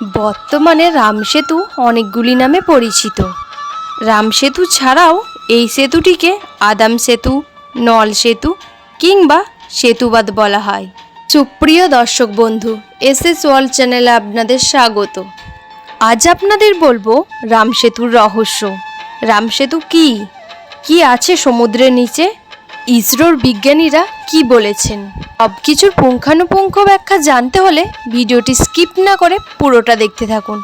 বর্তমানে রামসেতু অনেকগুলি নামে পরিচিত। রামসেতু ছাড়াও এই সেতুটিকে আদাম সেতু, নল সেতু কিংবা সেতুবাদ বলা হয়। সুপ্রিয় দর্শক বন্ধু এস এস ওয়ার্ল্ড চ্যানেলে আপনাদের স্বাগত। আজ আপনাদের বলব রামসেতুর রহস্য। রামসেতু কি? কি আছে সমুদ্রের নিচে? ইসরোর বিজ্ঞানীরা কি বলেছেন? সব কিছুর পুঙ্খানুপুঙ্খ ব্যাখ্যা জানতে হলে ভিডিওটি স্কিপ না করে পুরোটা দেখতে থাকুন।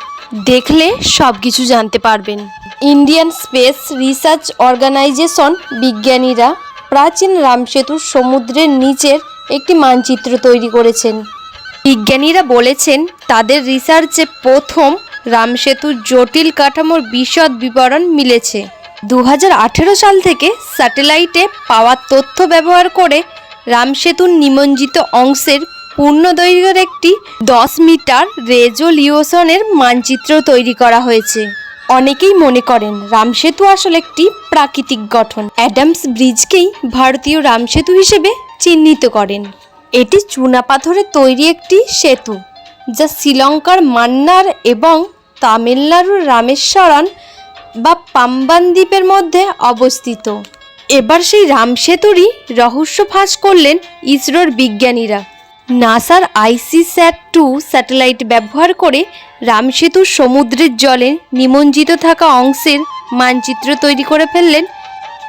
দেখলে সব কিছু জানতে পারবেন। ইন্ডিয়ান স্পেস রিসার্চ অর্গানাইজেশন বিজ্ঞানীরা প্রাচীন রামসেতুর সমুদ্রের নিচের একটি মানচিত্র তৈরি করেছেন। বিজ্ঞানীরা বলেছেন, তাদের রিসার্চে প্রথম রামসেতুর জটিল কাঠামোর বিশদ বিবরণ মিলেছে। দু হাজার আঠেরো সাল থেকে স্যাটেলাইটে পাওয়া তথ্য ব্যবহার করে রামসেতুর নিমজ্জিত অংশের পূর্ণ দৈর্ঘ্যের একটি দশ মিটার রেজলিউশনের মানচিত্র তৈরি করা হয়েছে। অনেকেই মনে করেন রামসেতু আসলে একটি প্রাকৃতিক গঠন। অ্যাডামস ব্রিজকেই ভারতীয় রামসেতু হিসেবে চিহ্নিত করেন। এটি চুনাপাথরে তৈরি একটি সেতু, যা শ্রীলঙ্কার মান্নার এবং তামিলনাড়ুর রামেশ্বরম বা পাম্বান দ্বীপের মধ্যে অবস্থিত। এবার সেই রামসেতুরই রহস্য ফাঁস করলেন ইসরোর বিজ্ঞানীরা। নাসার আইসি স্যাট টু স্যাটেলাইট ব্যবহার করে রামসেতুর সমুদ্রের জলে নিমজ্জিত থাকা অংশের মানচিত্র তৈরি করে ফেললেন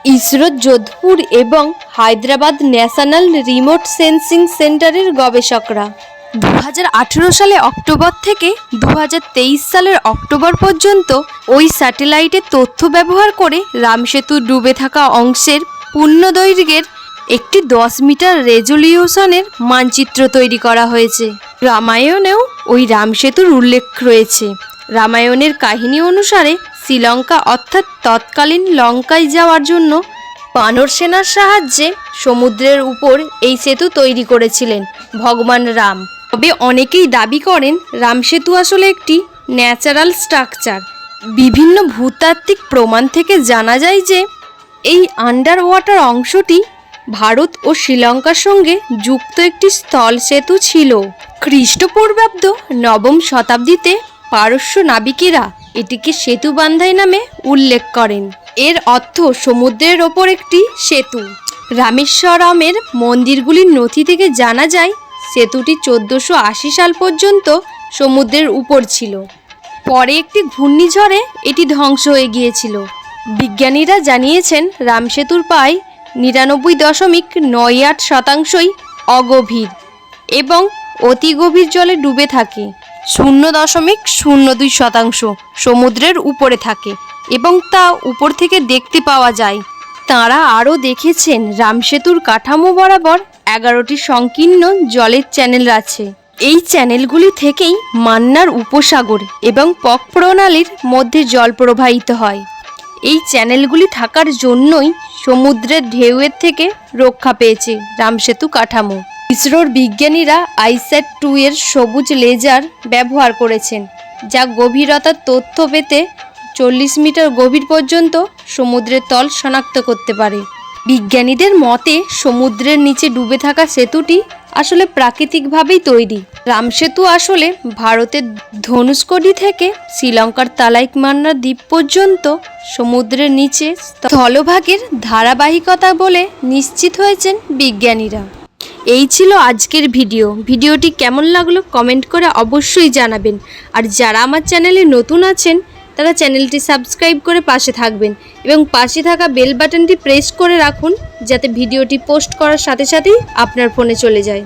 ইসরো, যোধপুর এবং হায়দ্রাবাদ ন্যাশনাল রিমোট সেন্সিং সেন্টারের গবেষকরা। দু হাজার আঠেরো সালে অক্টোবর থেকে দু হাজার তেইশ সালের অক্টোবর পর্যন্ত ওই স্যাটেলাইটে তথ্য ব্যবহার করে রামসেতু ডুবে থাকা অংশের পূর্ণ দৈর্ঘ্যের একটি দশ মিটার রেজলিউশনের মানচিত্র তৈরি করা হয়েছে। রামায়ণেও ওই রামসেতুর উল্লেখ রয়েছে। রামায়ণের কাহিনী অনুসারে শ্রীলঙ্কা অর্থাৎ তৎকালীন লঙ্কায় যাওয়ার জন্য বানর সেনার সাহায্যে সমুদ্রের উপর এই সেতু তৈরি করেছিলেন ভগবান রাম। তবে অনেকেই দাবি করেন রামসেতু আসলে একটি ন্যাচারাল স্ট্রাকচার। বিভিন্ন ভূতাত্ত্বিক প্রমাণ থেকে জানা যায় যে এই আন্ডার ওয়াটার অংশটি ভারত ও শ্রীলঙ্কার সঙ্গে যুক্ত একটি স্থল সেতু ছিল। খ্রিস্টপূর্বাব্দ নবম শতাব্দীতে পারস্য নাবিকেরা এটিকে সেতু বান্ধাই নামে উল্লেখ করেন। এর অর্থ সমুদ্রের ওপর একটি সেতু। রামেশ্বরমের মন্দিরগুলির নথি থেকে জানা যায় সেতুটি চোদ্দোশো আশি সাল পর্যন্ত সমুদ্রের উপর ছিল। পরে একটি ঘূর্ণিঝড়ে এটি ধ্বংস হয়ে গিয়েছিল। বিজ্ঞানীরা জানিয়েছেন, রামসেতুর পায় নিরানব্বই দশমিক নয় আট শতাংশই অগভীর এবং অতি গভীর জলে ডুবে থাকে। শূন্য দশমিক শূন্য দুই শতাংশ সমুদ্রের উপরে থাকে এবং তা উপর থেকে দেখতে পাওয়া যায়। তাঁরা আরও দেখেছেন, রামসেতুর কাঠামো বরাবর এগারোটি সংকীর্ণ জলের চ্যানেল আছে। এই চ্যানেলগুলি থেকেই মান্নার উপসাগর এবং পক প্রণালীর মধ্যে জল প্রবাহিত হয়। এই চ্যানেলগুলি থাকার জন্যই সমুদ্রের ঢেউয়ের থেকে রক্ষা পেয়েছে রামসেতু কাঠামো। ইসরোর বিজ্ঞানীরা আইস্যাট টু এর সবুজ লেজার ব্যবহার করেছেন, যা গভীরতার তথ্য পেতে চল্লিশ মিটার গভীর পর্যন্ত সমুদ্রের তল শনাক্ত করতে পারে। বিজ্ঞানীদের মতে, সমুদ্রের নিচে ডুবে থাকা সেতুটি আসলে প্রাকৃতিকভাবেই তৈরি। রামসেতু আসলে ভারতের ধনুষ্কডি থেকে শ্রীলঙ্কার তালাইকমান্না দ্বীপ পর্যন্ত সমুদ্রের নিচে স্থলভাগের ধারাবাহিকতা বলে নিশ্চিত হয়েছেন বিজ্ঞানীরা। এই ছিল আজকের ভিডিও। ভিডিওটি কেমন লাগল কমেন্ট করে অবশ্যই জানাবেন। আর যারা আমার চ্যানেলে নতুন আছেন তারা চ্যানেলটি সাবস্ক্রাইব করে পাশে থাকবেন এবং পাশে থাকা বেল বাটনটি প্রেস করে রাখুন যাতে ভিডিওটি পোস্ট করার সাথে সাথেই আপনার ফোনে চলে যায়।